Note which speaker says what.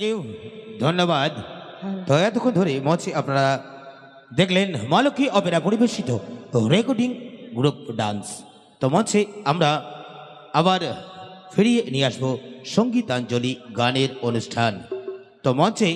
Speaker 1: Thank ধন্যবাদ। তো এতক্ষণ ধরে মঞ্চে আপনারা দেখলেন মালকী অপেরা পরিবেশিত রেকর্ডিং গ্রুপ ডান্স। তো মঞ্চে আমরা আবার ফিরিয়ে নিয়ে আসব সঙ্গীতাঞ্জলি গানের অনুষ্ঠান। তো মঞ্চে